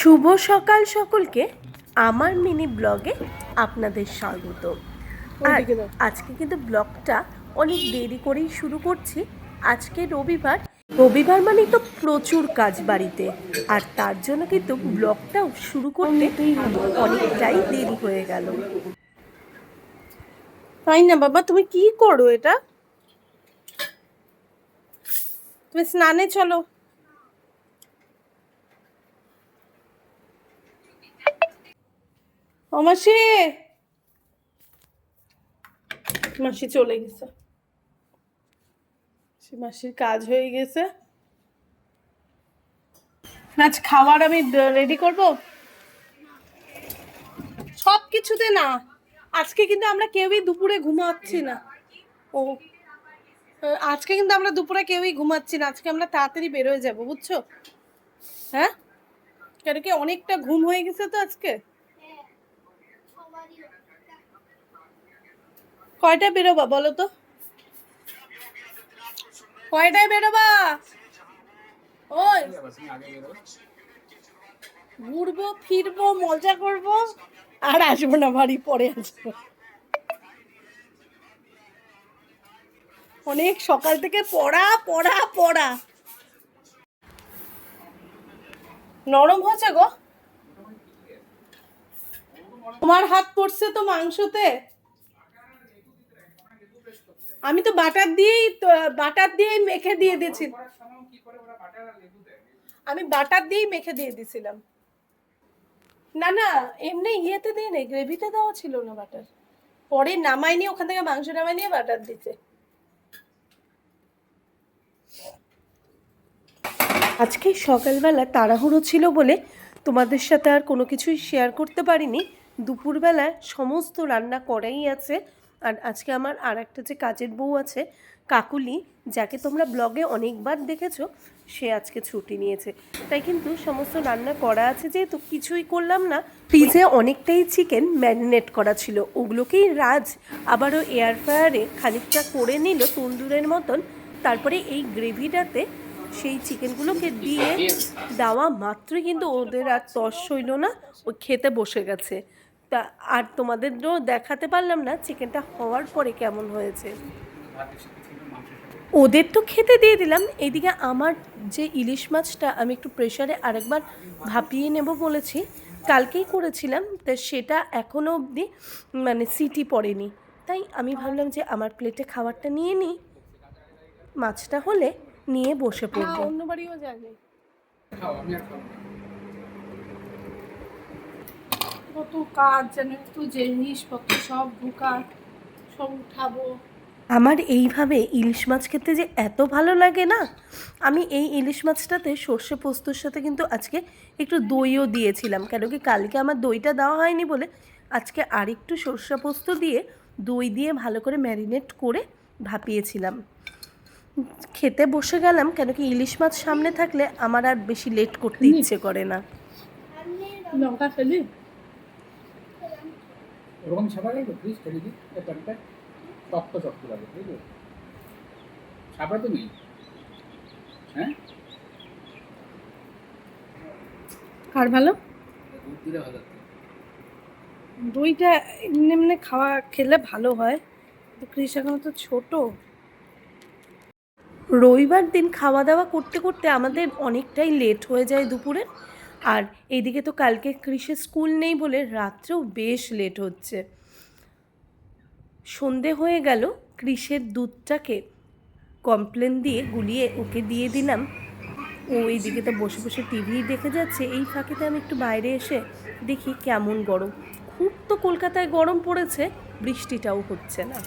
শুভ সকাল সকলকে। আমার মিনি ব্লগে আপনাদের স্বাগত। আর আজকে কিন্তু ব্লগটা অনেক দেরি করেই শুরু করছি। আজকে রবিবার। রবিবার মানে তো প্রচুর কাজ বাড়িতে। আর তার জন্য কিন্তু ব্লগটাও শুরু করতে অনেকটাই দেরি হয়ে গেল। তাই না বাবা? তুমি কি করো এটা? তুমি স্নানে চলো। ও মাসি। মাসি চলে গেছে। মাসির কাজ হয়ে গেছে। আজ খাবার আমি রেডি করব? সব কিছুতে না। আজকে কিন্তু আমরা কেউই দুপুরে ঘুমাচ্ছি না। ও, আজকে কিন্তু আমরা দুপুরে কেউই ঘুমাচ্ছি না। আজকে আমরা তাড়াতাড়ি বেরোয় যাব, বুঝছ? হ্যাঁ? কেন কি অনেকটা ঘুম হয়ে গেছে তো আজকে? কয়টায় বেরোবা বলো তো? কয়টায় বেরোবা? ওই, ঘুরবো, ফিরবো, মজা করব, আর আসব না, বাড়ি পরে আসব। অনেক সকাল থেকে পড়া পড়া পড়া। নরম হয়েছে গো। তোমার হাত পড়ছে তো মাংসতে? আমি তো বাটার দিয়েই বাটার দিয়েই মেখে দিয়ে দিয়েছি। আমি বাটার দিয়েই মেখে দিয়ে দিছিলাম না না, এমনি ইয়েতে দিয়ে নেই, গ্রেভিতে দেওয়া ছিল না বাটার। পরে নামাইনি ওখান থেকে মাংস নামাই নিয়ে বাটার দিতে আজকে সকালবেলা তাড়াহুড়ো ছিল বলে তোমাদের সাথে আর কোনো কিছুই শেয়ার করতে পারিনি। দুপুরবেলা সমস্ত রান্না করাই আছে। আর আজকে আমার আর একটা যে কাজের বউ আছে, কাকুলি, যাকে তোমরা ব্লগে অনেকবার দেখেছ, সে আজকে ছুটি নিয়েছে। তাই কিন্তু সমস্ত রান্না করা আছে, যেহেতু কিছুই করলাম না, ফ্রিজে অনেকটাই চিকেন ম্যারিনেট করা ছিল। ওগুলোকেই রাজ আবারও এয়ার ফ্রায়ারে খানিকটা করে নিল তন্দুরের মতন। তারপরে এই গ্রেভিটাতে সেই চিকেনগুলোকে দিয়ে দেওয়া মাত্রই কিন্তু ওদের আর তস হইল না, ও খেতে বসে গেছে। তা আর তোমাদেরও দেখাতে পারলাম না চিকেনটা হওয়ার পরে কেমন হয়েছে। ওদের তো খেতে দিয়ে দিলাম এদিকে আমার যে ইলিশ মাছটা আমি একটু প্রেশারে আরেকবার ভাপিয়ে নেব বলেছি কালকেই করেছিলাম তা সেটা এখনও অবধি মানে সিটি পড়েনি। তাই আমি ভাবলাম যে আমার প্লেটে খাবারটা নিয়ে নিই মাছটা হলে নিয়ে বসে পড়ব। অন্য বাড়িও যায়নি কত কাজ জানো তো জিনিসপত্র সব ঢোকা সব উঠাবো। আমার এইভাবে ইলিশ মাছ খেতে যে এত ভালো লাগে না? আমি এই ইলিশ মাছটাতে সর্ষে পোস্তর সাথে কিন্তু আজকে একটু দইও দিয়েছিলাম কেন কি কালকে আমার দইটা দেওয়া হয়নি বলে আজকে আরেকটু সর্ষে পোস্ত দিয়ে দই দিয়ে ভালো করে ম্যারিনেট করে ভাপিয়েছিলাম। খেতে বসে গেলাম কেন কি ইলিশ মাছ সামনে থাকলে আমার আর বেশি লেট করতে ইচ্ছে করে না। লঙ্কা ফেলি? ওরকম ছাপা লাগবে প্লিজ ফেলে দিই এই প্যান্টটা শক্ত লাগে বুঝলো ছাপা তো নেই। হ্যাঁ? আর ভালো? দইটা এমনি এমনি খাওয়া খেলে ভালো হয় তো ক্রিস এখন তো ছোট। রবিবার দিন খাওয়া দাওয়া করতে করতে আমাদের অনেকটাই লেট হয়ে যায় দুপুরে। আর এইদিকে তো কালকে কৃষি স্কুল নেই বলে রাত্রেও বেশ লেট হচ্ছে। সন্ধে হয়ে গেল, কৃষের দুধটাকে কমপ্লেন দিয়ে গুলিয়ে ওকে দিয়ে দিলাম। ও এইদিকে তো বসে বসে টিভি দেখে যাচ্ছে। এই ফাঁকেতে আমি একটু বাইরে এসে দেখি কেমন গরম। খুব তো কলকাতায় গরম পড়েছে, বৃষ্টিটাও হচ্ছে না।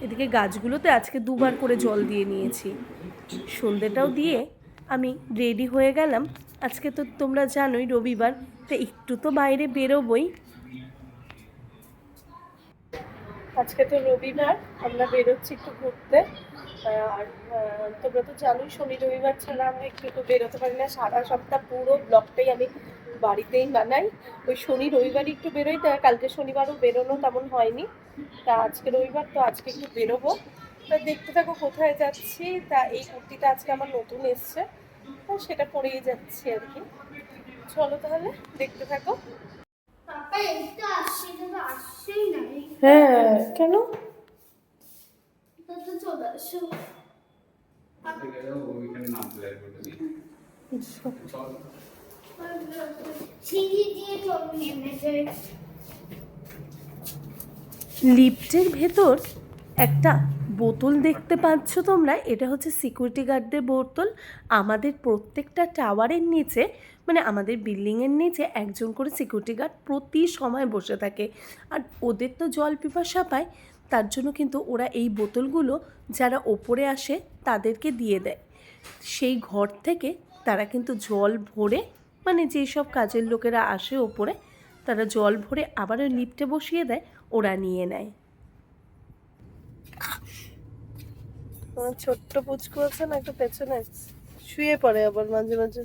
এদিকে গাছগুলোতে আজকে দুবার করে জল দিয়ে নিয়েছি। সন্ধেটাও দিয়ে আমি রেডি হয়ে গেলাম। আজকে তো তোমরা জানোই রবিবার, তো একটু তো বাইরে বেরোবই। আজকে তো রবিবার, আমরা বেরোচ্ছি একটু ঘুরতে। আর তোমরা তো জানোই শনি রবিবার ছাড়া আমরা একটু তো বেরোতে পারি না। সারা সপ্তাহ পুরো ব্লগটাই আমি বাড়িতেই বানাই। ওই শনি রবিবারই একটু বেরোই, তা কালকে শনিবারও বেরোনো তেমন হয়নি। তা আজকে রবিবার, তো আজকে একটু বেরোবো। তা দেখতে থাকো কোথায় যাচ্ছি। তা এই কুর্তিটা আজকে আমার নতুন এসছে। সেটা পরেই যাচ্ছি আর কি। চলো তাহলে দেখতে থাকো। হ্যাঁ কেন? লিফটের ভেতর একটা বোতল দেখতে পাচ্ছ তোমরা? এটা হচ্ছে সিকিউরিটি গার্ডদের বোতল। আমাদের প্রত্যেকটা টাওয়ারের নিচে মানে আমাদের বিল্ডিংয়ের নিচে একজন করে সিকিউরিটি গার্ড প্রতি সময় বসে থাকে। আর ওদের তো জল পিপাসা পায়, তার জন্য কিন্তু ওরা এই বোতলগুলো যারা ওপরে আসে তাদেরকে দিয়ে দেয়। সেই ঘর থেকে তারা কিন্তু জল ভরে মানে যেই সব কাজের লোকেরা আসে ওপরে, তারা জল ভরে আবারও লিফটে বসিয়ে দেয়, ওরা নিয়ে নেয়। আমার ছোট্ট পুচকু আছে না একটু পেছনে? শুয়ে পড়ে আবার মাঝে মাঝে।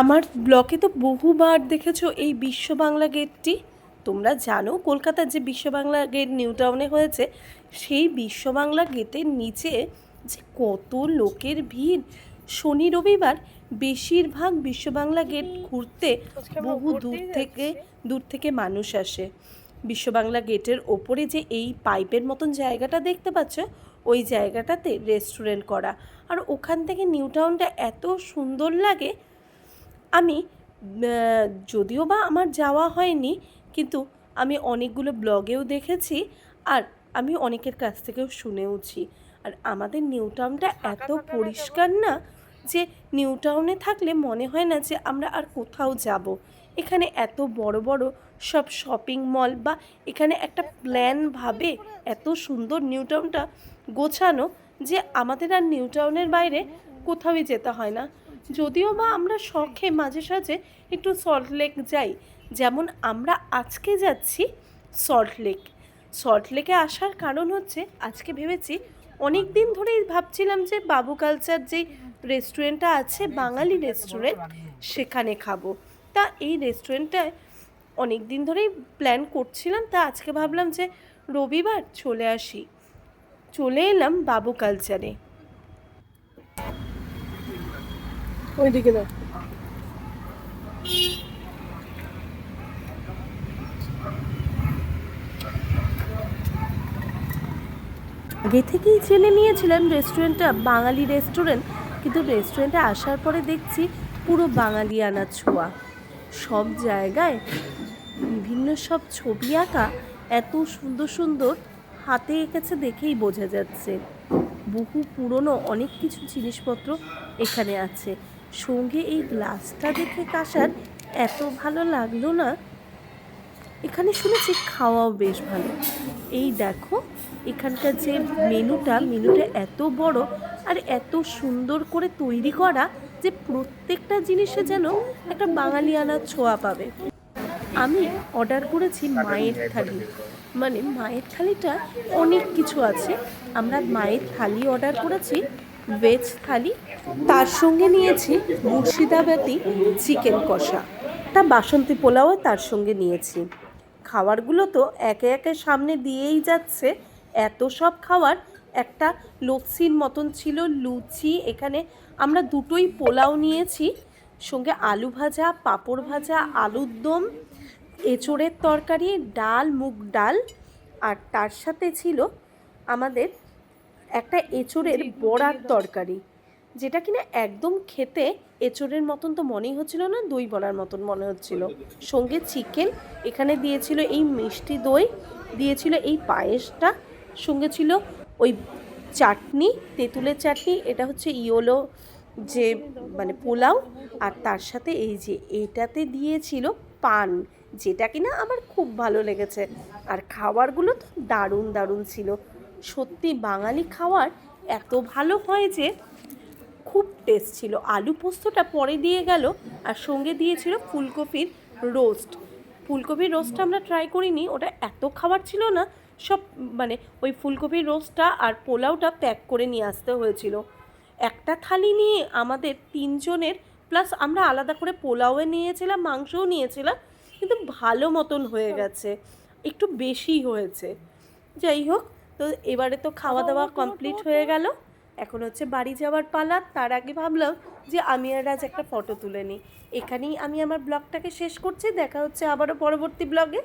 আমার ব্লকে তো বহুবার দেখেছ এই বিশ্ব বাংলা গেটটি। তোমরা জানো কলকাতার যে বিশ্ব বাংলা গেট নিউ টাউনে হয়েছে সেই বিশ্ব বাংলা গেটের নিচে যে কত লোকের ভিড়। শনি রবিবার বেশিরভাগ বিশ্ব বাংলা গেট ঘুরতে বহু দূর থেকে দূর থেকে মানুষ আসে। বিশ্ব বাংলা গেটের ওপরে যে এই পাইপের মতন জায়গাটা দেখতে পাচ্ছ, ওই জায়গাটাতে রেস্টুরেন্ট করা। আর ওখান থেকে নিউ টাউনটা এত সুন্দর লাগে, আমি যদিও বা আমার যাওয়া হয়নি, কিন্তু আমি অনেকগুলো ব্লগেও দেখেছি আর আমি অনেকের কাছ থেকেও শুনেওছি। আর আমাদের নিউ টাউনটা এত পরিষ্কার না যে নিউ টাউনে থাকলে মনে হয় না যে আমরা আর কোথাও যাব। এখানে এত বড় বড় সব শপিং মল বা এখানে একটা প্ল্যানভাবে এত সুন্দর নিউ টাউনটা গোছানো যে আমাদের আর নিউ টাউনের বাইরে কোথাওই যেতে হয় না। যদিও বা আমরা শখে মাঝে সাঝে একটু সল্ট লেক যাই, যেমন আমরা আজকে যাচ্ছি সল্ট লেক সল্ট লেকে আসার কারণ হচ্ছে, আজকে ভেবেছি অনেক দিন ধরেই ভাবছিলাম যে বাবু কালচার যেই রেস্টুরেন্টটা আছে, বাঙালি রেস্টুরেন্ট সেখানে খাব। তা এই রেস্টুরেন্টটায় অনেক দিন ধরেই প্ল্যান করছিলাম তা আজকে ভাবলাম যে রবিবার চলে আসি। চলে এলাম বাবু কালচারে ওইদিকে দাও। আগে থেকেই জেনে নিয়েছিলাম রেস্টুরেন্টটা বাঙালি রেস্টুরেন্ট কিন্তু রেস্টুরেন্টে আসার পরে দেখছি পুরো বাঙালিয়ানা ছোঁয়া। সব জায়গায় বিভিন্ন সব ছবি আঁকা এত সুন্দর সুন্দর হাতে এঁকেছে দেখেই বোঝা যাচ্ছে। বহু পুরনো অনেক কিছু জিনিসপত্র এখানে আছে। সঙ্গে এই গ্লাসটা দেখে কাসার এত ভালো লাগল না। এখানে শুনেছি খাওয়াও বেশ ভালো। এই দেখো, এখানকার যে মেনুটা মেনুটা এত বড় আর এত সুন্দর করে তৈরি করা যে প্রত্যেকটা জিনিসে যেন একটা বাঙালিয়ানার ছোঁয়া পাবে। আমি অর্ডার করেছি মায়ের থালি। মানে মায়ের থালিটা অনেক কিছু আছে। আমরা মায়ের থালি অর্ডার করেছি ভেজ থালি। তার সঙ্গে নিয়েছি মুর্শিদাবাদি চিকেন কষা। তা বাসন্তী পোলাও তার সঙ্গে নিয়েছি। খাবারগুলো তো একে একে সামনে দিয়েই যাচ্ছে। এত সব খাবার একটা লস্যির মতন ছিল লুচি এখানে আমরা দুটোই পোলাও নিয়েছি। সঙ্গে আলু ভাজা পাঁপড় ভাজা আলুর দম এঁচোড়ের তরকারি ডাল মুগ ডাল আর তার সাথে ছিল আমাদের একটা এঁচোড়ের বড়ার তরকারি। যেটা কিনা একদম খেতে এঁচোড়ের মতন তো মনেই হচ্ছিল না দই বড়ার মতন মনে হচ্ছিল। সঙ্গে চিকেন এখানে দিয়েছিল এই মিষ্টি দই দিয়েছিল এই পায়েসটা সঙ্গে ছিল ওই চাটনি তেঁতুলের চাটনি এটা হচ্ছে ইয়োলো যে মানে পোলাও আর তার সাথে এই যে এটাতে দিয়েছিল পান। যেটা কিনা আমার খুব ভালো লেগেছে। আর খাবারগুলো তো দারুণ দারুণ ছিল। সত্যি বাঙালি খাবার এত ভালো হয় যে খুব টেস্ট ছিল। আলু পোস্তটা পরে দিয়ে গেল আর সঙ্গে দিয়েছিল ফুলকপির রোস্ট ফুলকপির রোস্টটা আমরা ট্রাই করিনি, ওটা এত খাবার ছিল না, সব মানে ওই ফুলকপির রোস্টটা আর পোলাওটা প্যাক করে নিয়ে আসতে হয়েছিল। একটা থালি নিয়ে আমাদের তিনজনের প্লাস আমরা আলাদা করে পোলাওয়ে নিয়েছিলাম, মাংসও নিয়েছিলাম কিন্তু ভালো মতন হয়ে গেছে। একটু বেশি হয়েছে। যাই হোক তো এবারে তো খাওয়া দাওয়া কমপ্লিট হয়ে গেল। এখন হচ্ছে বাড়ি যাওয়ার পালা। তার আগে ভাবলাম যে আমি আর আজ একটা ফটো তুলে নিই। এখানেই আমি আমার ব্লগটাকে শেষ করছি। দেখা হচ্ছে আবারও পরবর্তী ব্লগে।